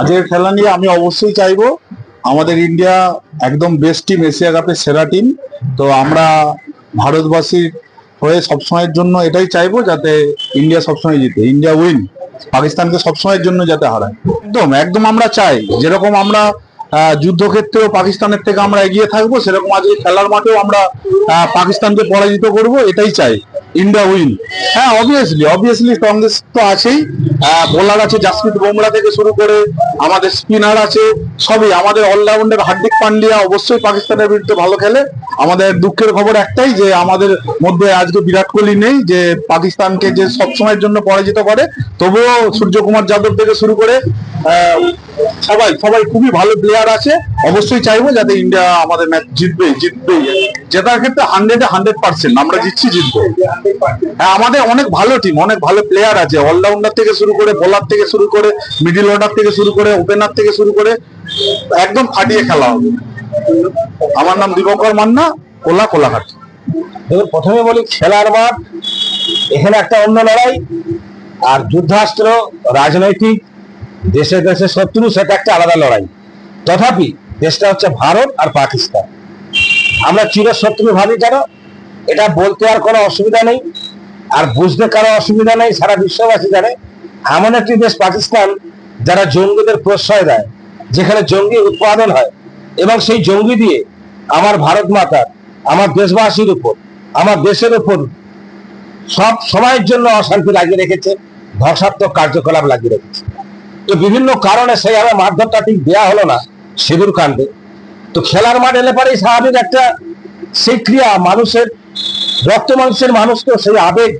আজকের খেলা নিয়ে আমি অবশ্যই চাইব, আমাদের ইন্ডিয়া একদম বেস্ট টিম এশিয়া কাপের সেরা টিম তো আমরা ভারতবাসীর হয়ে সবসময়ের জন্য এটাই চাইব যাতে ইন্ডিয়া সবসময় জিতে। ইন্ডিয়া উইন পাকিস্তানকে সবসময়ের জন্য যাতে হারায়। একদম একদম আমরা চাই। যেরকম আমরা যুদ্ধক্ষেত্রেও পাকিস্তানের থেকে আমরা এগিয়ে থাকব, সেরকম আজকে খেলার মাঠেও আমরা পাকিস্তানকে পরাজিত করব, এটাই চাই। ইন্ডিয়া উইন হ্যাঁ অবভিয়াসলি অবভিয়াসলি কংগ্রেস তো আছেই। বোলার আছে জাসপ্রীত বুমরা থেকে শুরু করে আমাদের স্পিনার আছে, সবই। আমাদের অলরাউন্ডার হার্দিক পান্ডিয়া অবশ্যই পাকিস্তানের বিরুদ্ধে ভালো খেলে। আমাদের দুঃখের খবর একটাই যে, আমাদের মধ্যে আজকে বিরাট কোহলি নেই, যে পাকিস্তানকে যে সবসময়ের জন্য পরাজিত করে, তবুও সূর্যকুমার যাদব থেকে শুরু করে সবাই সবাই খুবই ভালো প্লেয়ার আছে। অবশ্যই চাইব যাতে ইন্ডিয়া আমাদের ম্যাচ জিতবে জিতবেই জেতার ক্ষেত্রে হান্ড্রেডে হান্ড্রেড পার্সেন্ট আমরা জিতছি, জিতবো। হ্যাঁ আমাদের অনেক ভালো টিম অনেক ভালো প্লেয়ার আছে। অলরাউন্ডার থেকে শুরু করে বোলার থেকে শুরু করে মিডিল অর্ডার থেকে শুরু করে ওপেনার থেকে শুরু করে, একদম ফাটিয়ে খেলা হবে। আমার নাম দিবকর মান্না, কোলা কোলাঘাট। এবার প্রথমে বলি, খেলার মাঠ, এখানে একটা অন্য লড়াই, আর যুদ্ধাস্ত্র, রাজনৈতিক দেশে দেশে শত্রু সেটা একটা আলাদা লড়াই। তথাপি দেশটা হচ্ছে ভারত আর পাকিস্তান। আমরা চিরশত্রু ভাবি কেন? এটা বলতে আর কোনো অসুবিধা নেই, আর বুঝতে কারও অসুবিধা নেই, সারা বিশ্ববাসী জানে। এমন একটি দেশ, পাকিস্তান, যারা জঙ্গিদের প্রশ্রয় দেয়, যেখানে জঙ্গি উৎপাদন হয়, এবং সেই জঙ্গি দিয়ে আমার ভারত মাতার আমার দেশবাসীর উপর, আমার দেশের উপর সব সময়ের জন্য অশান্তি লাগিয়ে রেখেছে, ধ্বংসাত্মক কার্যকলাপ লাগিয়ে রেখেছে। তো বিভিন্ন কারণে সেইভাবে মারধরটা ঠিক দেওয়া হলো না সিঁদুর কাণ্ডে। তো খেলার মাঠ এলে পরেই স্বাভাবিক একটা সেই ক্রিয়া মানুষের, রক্ত মানুষের মানুষকে সেই আবেগ,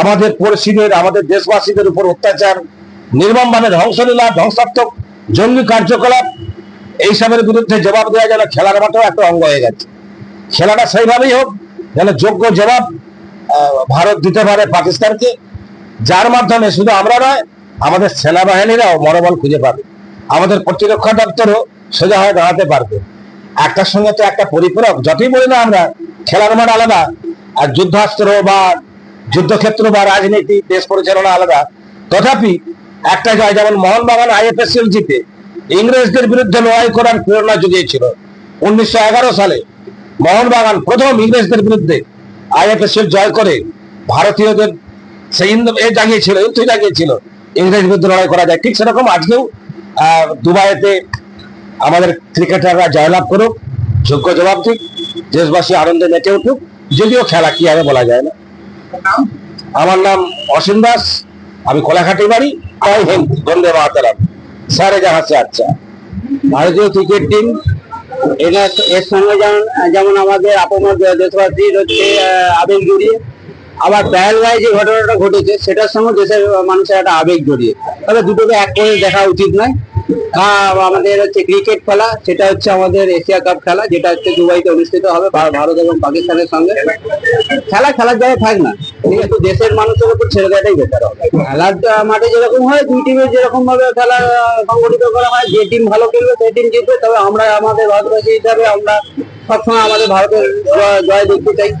আমাদের পরিস্থিতির, আমাদের দেশবাসীদের উপর অত্যাচার, নির্মম মানে ধ্বংসলীলা, ধ্বংসাত্মক, জঙ্গি কার্যকলাপ, এইসবের বিরুদ্ধে জবাব দেওয়া যেন খেলার মাঠেও একটা অঙ্গ হয়ে গেছে। খেলাটা সেইভাবেই হোক, যেন যোগ্য জবাব ভারত দিতে পারে পাকিস্তানকে, যার মাধ্যমে শুধু আমরা নয় আমাদের সেনাবাহিনীরাও মনোবল খুঁজে পাবে। আমাদের প্রতিরক্ষা দপ্তরও সোজা হয়ে দাঁড়াতে পারবে। একটার সঙ্গে তো একটা পরিপূরক, যতই বলি না আমরা, খেলার মাঠ আলাদা, আর যুদ্ধাস্ত্র বা যুদ্ধক্ষেত্র বা রাজনীতি, দেশ পরিচালনা আলাদা। তথাপি একটা যায় যেমন মোহনবাগান আইএফএসএল জিতে ইংরেজদের বিরুদ্ধে লড়াই করার প্রেরণা জুগিয়েছিল। উনিশশো এগারো সালে মোহনবাগান প্রথম ইংরেজদের বিরুদ্ধে আইএফএসএল জয় করে ভারতীয়দের সেই জাগিয়েছিল ইন্দ্র জাগিয়েছিল। ইংরেজ বিরুদ্ধে লড়াই করা যায়। ঠিক সেরকম আজকেও দুবাইতে আমাদের ক্রিকেটাররা জয়লাভ করুক, যোগ্য জবাব দিক, দেশবাসী আনন্দে মেতে উঠুক, যদিও খেলা কি বলা যায় না। আমার নাম অসীম দাস, আমি কোলাঘাটি বাড়ি, জয় হিন্দ, বন্দে মাতারাম। সারে জাহাজ আচ্ছা। ভারতীয় ক্রিকেট টিম, এর সঙ্গে যেমন আমাদের আপমর দেশবাসীর হচ্ছে আবেগ জড়িয়ে আবার পেহেলগাঁয়ে যে ঘটনাটা ঘটেছে, সেটার সঙ্গে দেশের মানুষের একটা আবেগ জড়িয়ে। তবে দুটোকে এক করে দেখা উচিত নয়। আমাদের হচ্ছে ক্রিকেট খেলা, সেটা হচ্ছে আমাদের এশিয়া কাপ খেলা, যেটা হচ্ছে দুবাইতে অনুষ্ঠিত হবে ভারত এবং পাকিস্তানের সঙ্গে। খেলা খেলার জায়গায় থাক না। কিন্তু দেশের মানুষের উপর ছেড়ে দেওয়াটাই বেটার হবে। খেলার মাঠে যেরকম হয়, দুই টিমের যেরকম ভাবে খেলা সংগঠিত করা হয়, যে টিম ভালো খেলবে, সেই টিম জিতবে। তবে আমরা, আমাদের ভারতবাসী হিসাবে আমরা সবসময় আমাদের ভারতের জয়- দেখতে চাই।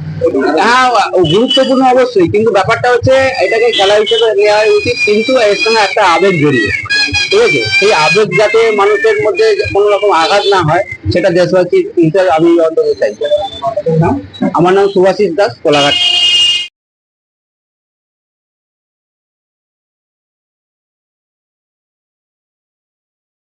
হ্যাঁ গুরুত্বপূর্ণ অবশ্যই, কিন্তু ব্যাপারটা হচ্ছে এটাকে খেলা হিসেবে নেওয়া উচিত, কিন্তু এর সঙ্গে একটা আবেগ জড়িয়ে। ঠিক আছে? সেই আবেগ যাতে মানুষের মধ্যে কোনো রকম আঘাত না হয়, সেটা দেশবাসী হিসেবে আমি অন্তত চাই। আমার নাম সুভাষিস দাস, কোলাঘাট।